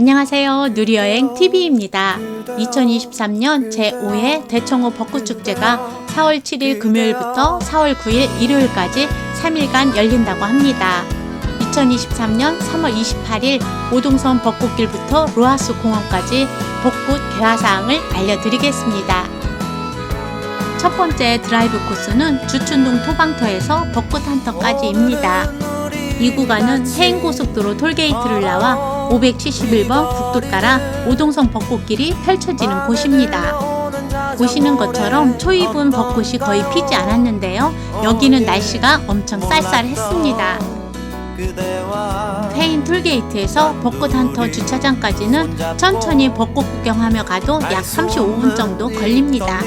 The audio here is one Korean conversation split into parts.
안녕하세요. 누리여행 TV입니다. 2023년 제5회 대청호 벚꽃축제가 4월 7일 금요일부터 4월 9일 일요일까지 3일간 열린다고 합니다. 2023년 3월 28일 오동선 벚꽃길부터 로하스 공원까지 벚꽃 개화사항을 알려드리겠습니다. 첫 번째 드라이브 코스는 주춘동 토방터에서 벚꽃 한터까지입니다. 이 구간은 해인고속도로 톨게이트를 나와 571번 국도 따라 오동선 벚꽃길이 펼쳐지는 곳입니다. 보시는 것처럼 초입은 벚꽃이 거의 피지 않았는데요. 여기는 날씨가 엄청 쌀쌀했습니다. 페인 톨게이트에서 벚꽃 한터 주차장까지는 천천히 벚꽃 구경하며 가도 약 35분 정도 걸립니다.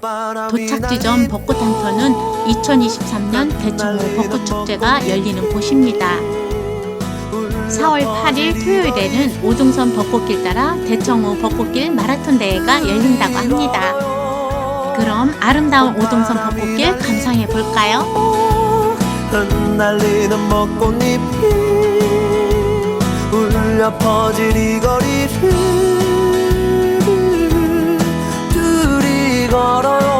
도착 지점 벚꽃 한터는 2023년 대청호 벚꽃 축제가 열리는 곳입니다. 4월 8일 토요일에는 오동선 벚꽃길 따라 대청호 벚꽃길 마라톤 대회가 열린다고 합니다. 그럼 아름다운 오동선 벚꽃길 감상해 볼까요? 흩날리는 벚꽃잎이 울려 퍼질 이 거리를 둘이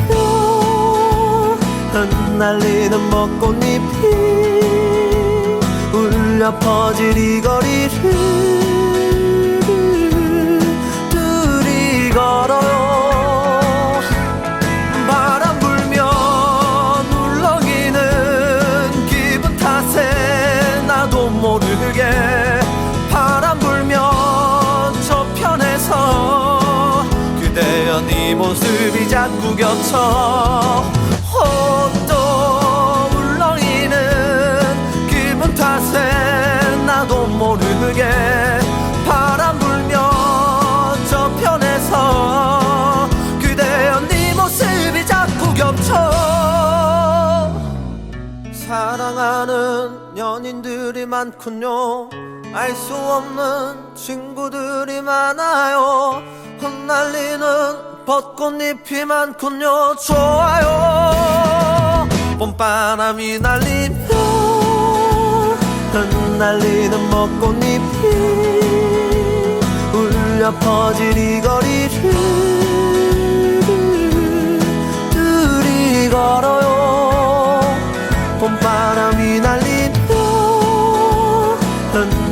날리는 벚꽃잎이 울려 퍼질 이 거리를 둘이 걸어요. 바람 불면 울렁이는 기분 탓에 나도 모르게 바람 불면 저편에서 그대여 네 모습이 자꾸 겹쳐 많군요. 알 수 없는 친구들이 많아요. 흩날리는 벚꽃잎이 많군요. 좋아요. 봄바람이 날리며 흩날리는 벚꽃잎이 울려 퍼질 이 거리를 둘이 걸어요. 봄바람이 날리며 흩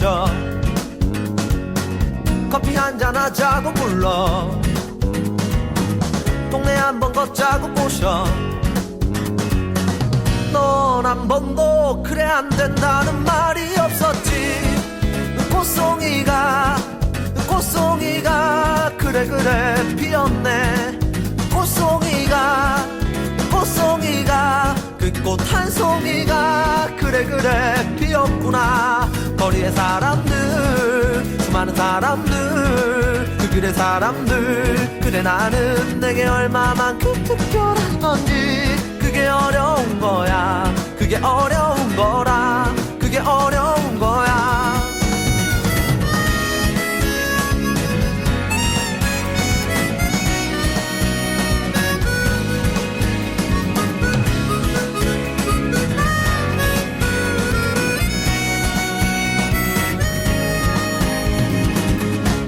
꼬셔. 커피 한잔 하자고 불러. 동네 한번 걷자고 꼬셔. 넌 한 번도 그래 안 된다는 말이 없었지. 꽃송이가 꽃송이가 그래 그래 피었네. 꽃송이가 그꽃 한 송이가 그래 그래 피었구나 거리의 사람들 수많은 사람들 그 길의 사람들. 그래 나는 내게 얼마만큼 특별한 건지. 그게 어려운 거야. 그게 어려운 거라. 그게 어려운 거야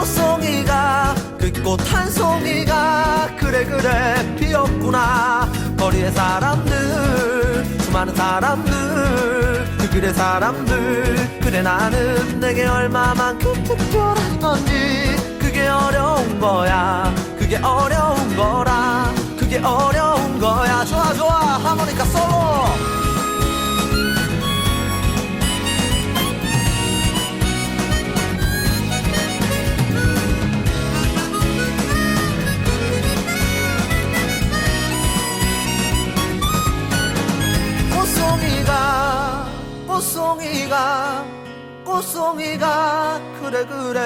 꽃송이가 그 꽃 한 송이가 그래 그래 피었구나. 거리의 사람들 수많은 사람들 그 길의 사람들. 그래 나는 내게 얼마만큼 특별한 건지. 그게 어려운 거야. 그게 어려운 거라. 그게 어려운 거야. 좋아 좋아. 하모니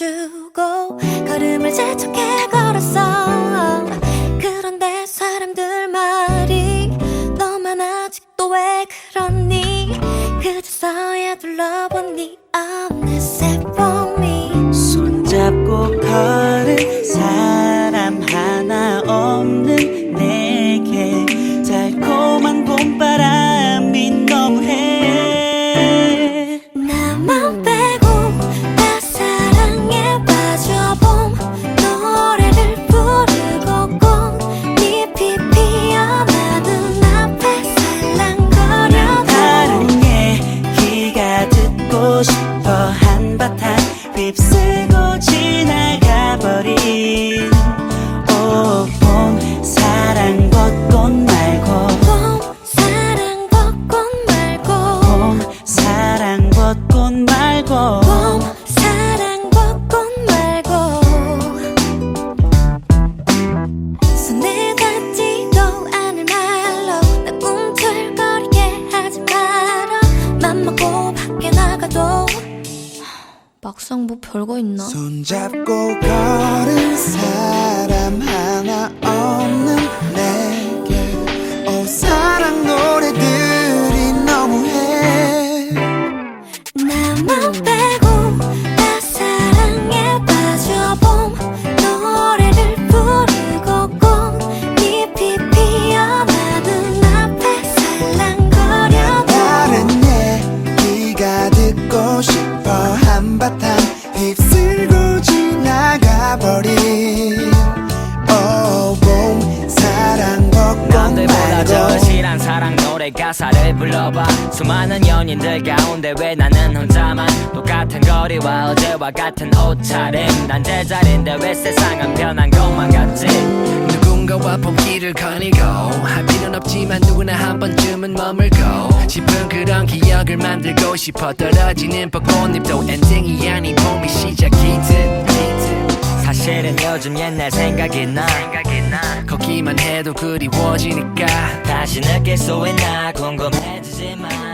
쏙 감추고 수많은 연인들 가운데 왜 나는 혼자만 똑같은 거리와 어제와 같은 옷차림? 난 제자리인데 왜 세상은 변한 것만 같지? 누군가와 봄길을 거니고 할 필요는 없지만 누구나 한 번쯤은 머물고 싶은 그런 기억을 만들고 싶어 떨어지는 벚꽃잎도 엔딩이 아닌 봄이 시작이듯 실은 요즘 옛날 생각이 나. 걷기만 해도 그리워지니까. 다시 느낄 수 있나 궁금해지지만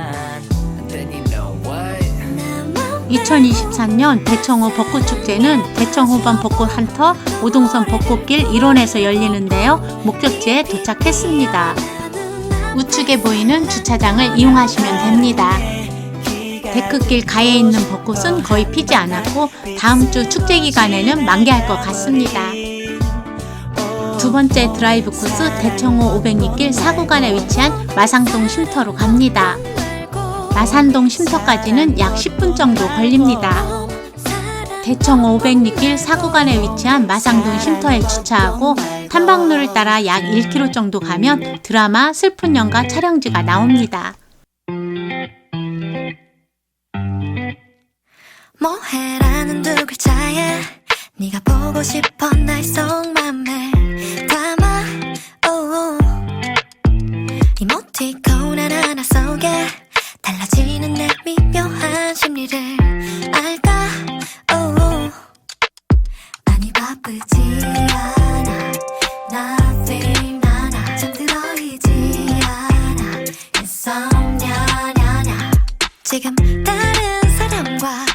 2023년 대청호 벚꽃축제는 대청호반 벚꽃 한터 오동선 벚꽃길 일원에서 열리는데요. 목적지에 도착했습니다. 우측에 보이는 주차장을 이용하시면 됩니다. 데크길 가에 있는 벚꽃은 거의 피지 않았고 다음 주 축제 기간에는 만개할 것 같습니다. 두 번째 드라이브 코스 대청호 500리길 4구간에 위치한 마상동 쉼터로 갑니다. 마산동 쉼터까지는 약 10분 정도 걸립니다. 대청호 500리길 4구간에 위치한 마상동 쉼터에 주차하고 탐방로를 따라 약 1km 정도 가면 드라마 슬픈 연가 촬영지가 나옵니다. 뭐해라는 두 글자에 네가 보고 싶어 날 속맘을 담아 oh. 이모티콘 달라지는 내 미묘한 심리를 알까? oh. 아니 바쁘지 않아. Nothing 나나 잠들어 있지 않아. Insomnia 지금 다른 사람과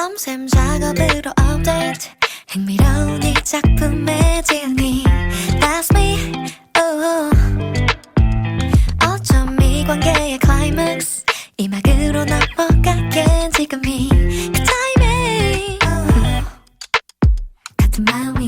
밤샘 작업으로 업데이트. 흥미로운 이 작품의 진이. That's me. Oh. 어쩜 이 관계의 클라이맥스 이 막으로 넘어가게 지금이 그 타이밍 같은 마음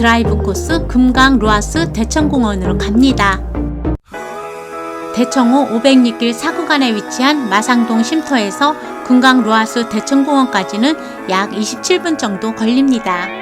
드라이브 코스 금강 로아스 대청공원으로 갑니다. 대청호 500리길 사구간에 위치한 마상동 쉼터에서 금강 루아스 대청공원까지는 약 27분 정도 걸립니다.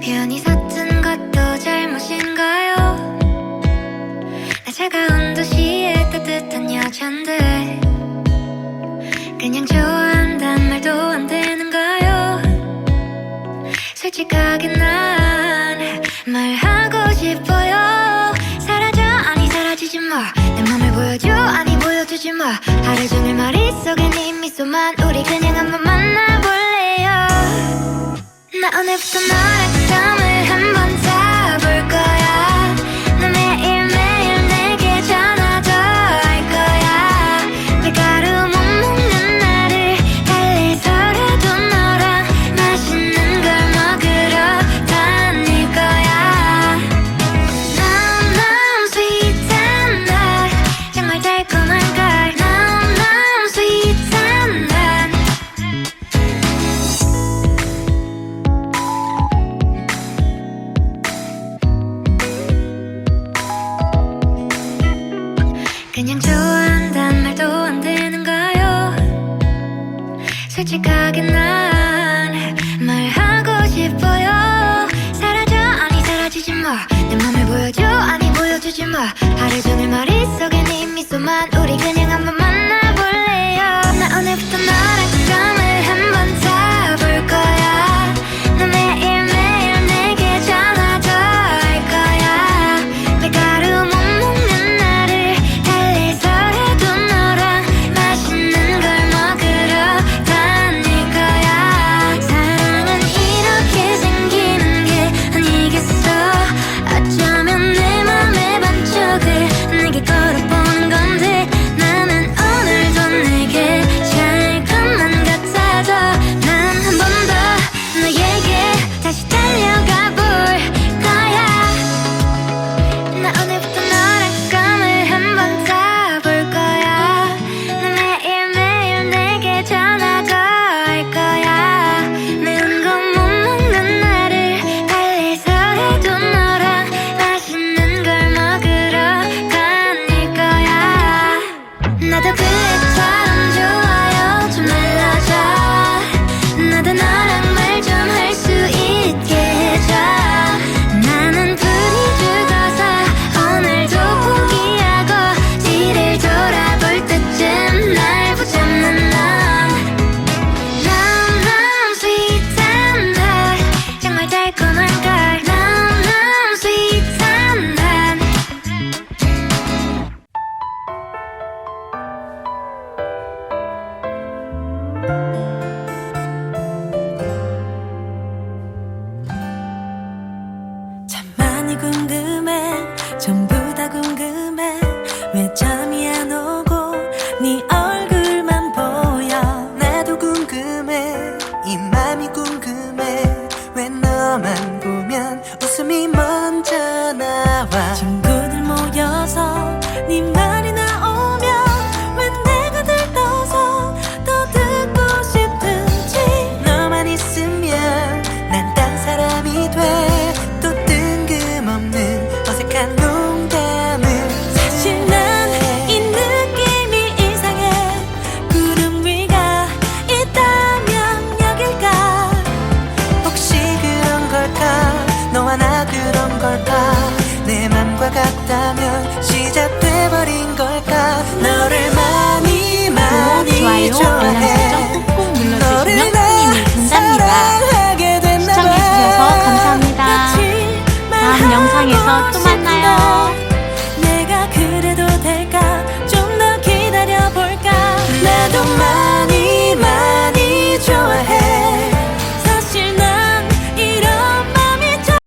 편히 샀던 것도 잘못인가요? 나 차가운 도시의 따뜻한 여잔데 그냥 좋아한단 말도 안 되는가요? 솔직하게 난 말하고 싶어요 사라져 아니 사라지지 마내 맘을 보여줘 아니 보여주지 마 하루 종일 머릿속에 네 미소만 우리 그냥 한번 만나볼래요 나 오늘부터 너랑 뜬금 vida.